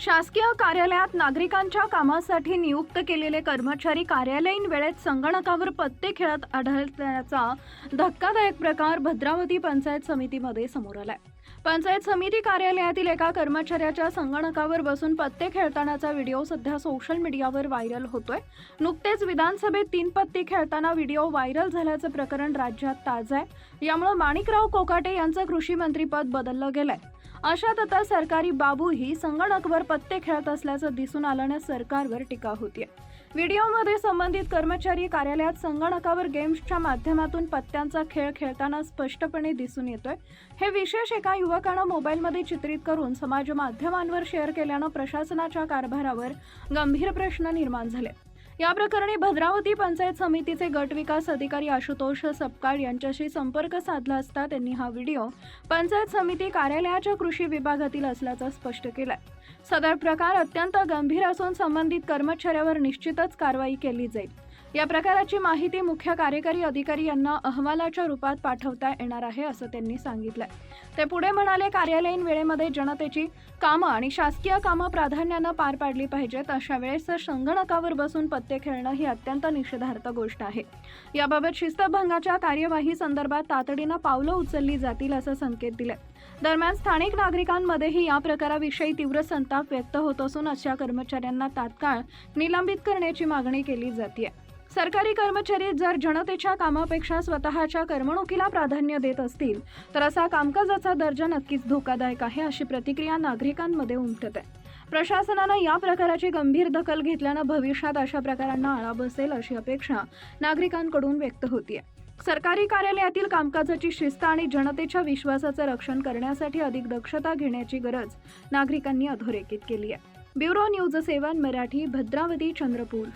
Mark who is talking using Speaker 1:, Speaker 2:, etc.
Speaker 1: शासकीय कार्यालयात नागरिकांच्या कामासाठी नियुक्त केलेले कर्मचारी कार्यालयीन वेळेत संगणकावर पत्ते खेळत आढळल्याचा धक्कादायक प्रकार भद्रावती पंचायत समितीमध्ये समोर आलाय. पंचायत समिती कार्यालयातील एका कर्मचाऱ्याच्या संगणकावर बसून पत्ते खेळतानाचा व्हिडिओ सध्या सोशल मीडियावर व्हायरल होतोय. नुकतेच विधानसभेत तीन पत्ते खेळताना व्हिडिओ व्हायरल झाल्याचं प्रकरण राज्यात ताजं आहे. यामुळे माणिकराव कोकाटे यांचं कृषी मंत्रीपद बदललं गेलंय. अशात आता सरकारी बाबूही संगणकवर पत्ते खेळत असल्याचं दिसून आल्याने सरकारवर टीका होतीये. व्हिडिओमध्ये संबंधित कर्मचारी कार्यालयात संगणकावर गेम्सच्या माध्यमातून पत्त्यांचा खेळ खेळताना स्पष्टपणे दिसून येतोय. हे विशेष एका युवकानं मोबाईलमध्ये चित्रित करून समाज माध्यमांवर शेअर केल्यानं प्रशासनाच्या कारभारावर गंभीर प्रश्न निर्माण झाले. या प्रकरणी भद्रावती पंचायत समितीचे गट विकास अधिकारी आशुतोष सपकाळ यांच्याशी संपर्क साधला असता त्यांनी हा व्हिडिओ पंचायत समिती कार्यालयाच्या कृषी विभागातील असल्याचं स्पष्ट केलंय. सदर प्रकार अत्यंत गंभीर असून संबंधित कर्मचाऱ्यावर निश्चितच कारवाई केली जाईल. या प्रकाराची माहिती मुख्य कार्यकारी अधिकारी यांना अहवालाच्या रूपात पाठवता येणार आहे असं त्यांनी सांगितलंय. ते पुढे म्हणाले कार्यालयीन वेळेमध्ये जनतेची कामं आणि शासकीय कामं प्राधान्यानं पार पाडली पाहिजेत अशा वेळेस संगणकावर बसून पत्ते खेळणं ही अत्यंत निषेधार्थ गोष्ट आहे. याबाबत शिस्तभंगाच्या कार्यवाही संदर्भात तातडीनं पावलं उचलली जातील असं संकेत दिले दरम्यान स्थानिक नागरिकांमध्येही या प्रकाराविषयी तीव्र संताप व्यक्त होत असून अशा कर्मचाऱ्यांना तात्काळ निलंबित करण्याची मागणी केली जाते सरकारी कर्मचारी जर जनतेच्या कामापेक्षा स्वतःच्या करमणुकीला प्राधान्य देत असतील तर असा कामकाजाचा दर्जा नक्कीच धोकादायक आहे अशी प्रतिक्रिया नागरिकांमध्ये उमटत. आहे प्रशासनानं या प्रकाराची गंभीर दखल घेतल्यानं भविष्यात अशा प्रकारांना आळा बसेल अशी अपेक्षा नागरिकांकडून व्यक्त होतीये. सरकारी कार्यालयातील कामकाजाची शिस्त आणि जनतेच्या विश्वासाचं रक्षण करण्यासाठी अधिक दक्षता घेण्याची गरज नागरिकांनी अधोरेखित केली आहे bureau news seven Marathi Bhadravati Chandrapur.